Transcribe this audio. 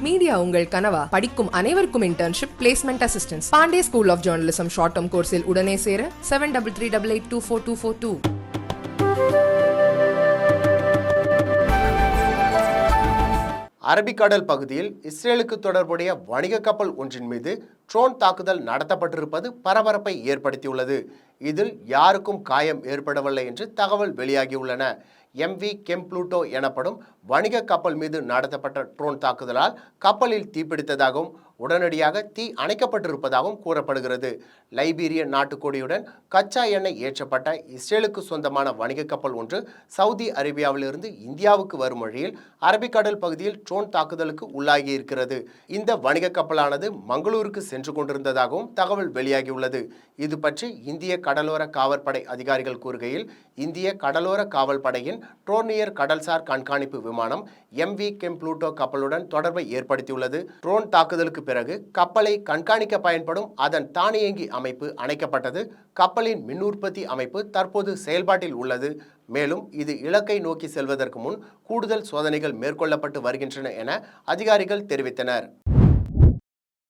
Media உங்கள் கனவா? படிக்கும் அனைவருக்கும் internship placement assistance Pandey school of journalism short term கோர்ஸில் உடனே சேர seven double three double eight two four two four two அரபிக்கடல் பகுதியில் இஸ்ரேலுக்கு தொடர்புடைய வணிக கப்பல் ஒன்றின் மீது ட்ரோன் தாக்குதல் நடத்தப்பட்டிருப்பது பரபரப்பை ஏற்படுத்தியுள்ளது. இதில் யாருக்கும் காயம் ஏற்படவில்லை என்று தகவல் வெளியாகியுள்ளன. எம்வி கெம்ப்ளூட்டோ எனப்படும் வணிக கப்பல் மீது நடத்தப்பட்ட ட்ரோன் தாக்குதலால் கப்பலில் தீப்பிடித்ததாகவும் உடனடியாக தீ அணைக்கப்பட்டிருப்பதாகவும் கூறப்படுகிறது. லைபீரிய நாட்டுக்கொடியுடன் கச்சா எண்ணெய் ஏற்றப்பட்ட இஸ்ரேலுக்கு சொந்தமான வணிக கப்பல் ஒன்று சவுதி அரேபியாவிலிருந்து இந்தியாவுக்கு வரும் வழியில் அரபிக்கடல் பகுதியில் ட்ரோன் தாக்குதலுக்கு உள்ளாகி இருக்கிறது இந்த வணிக கப்பலானது மங்களூருக்கு சென்று கொண்டிருந்ததாகவும் தகவல் வெளியாகியுள்ளது. இது பற்றி இந்திய கடலோர காவற்படை அதிகாரிகள் கூறுகையில் இந்திய கடலோர காவல் படையின் ட்ரோனியர் கடல்சார் கண்காணிப்பு விமானம் எம்வி கெம்ப்ளூட்டோ கப்பலுடன் தொடர்பை ஏற்படுத்தியுள்ளது. ட்ரோன் தாக்குதலுக்கு பிறகு கப்பலை கண்காணிக்க பயன்படும் அதன் தானியங்கி அமைப்பு அணைக்கப்பட்டது. கப்பலின் மின் உற்பத்தி அமைப்பு தற்போது செயல்பாட்டில் உள்ளது. மேலும் இது இலக்கை நோக்கி செல்வதற்கு முன் கூடுதல் சோதனைகள் மேற்கொள்ளப்பட்டு வருகின்றன என அதிகாரிகள் தெரிவித்தனர்.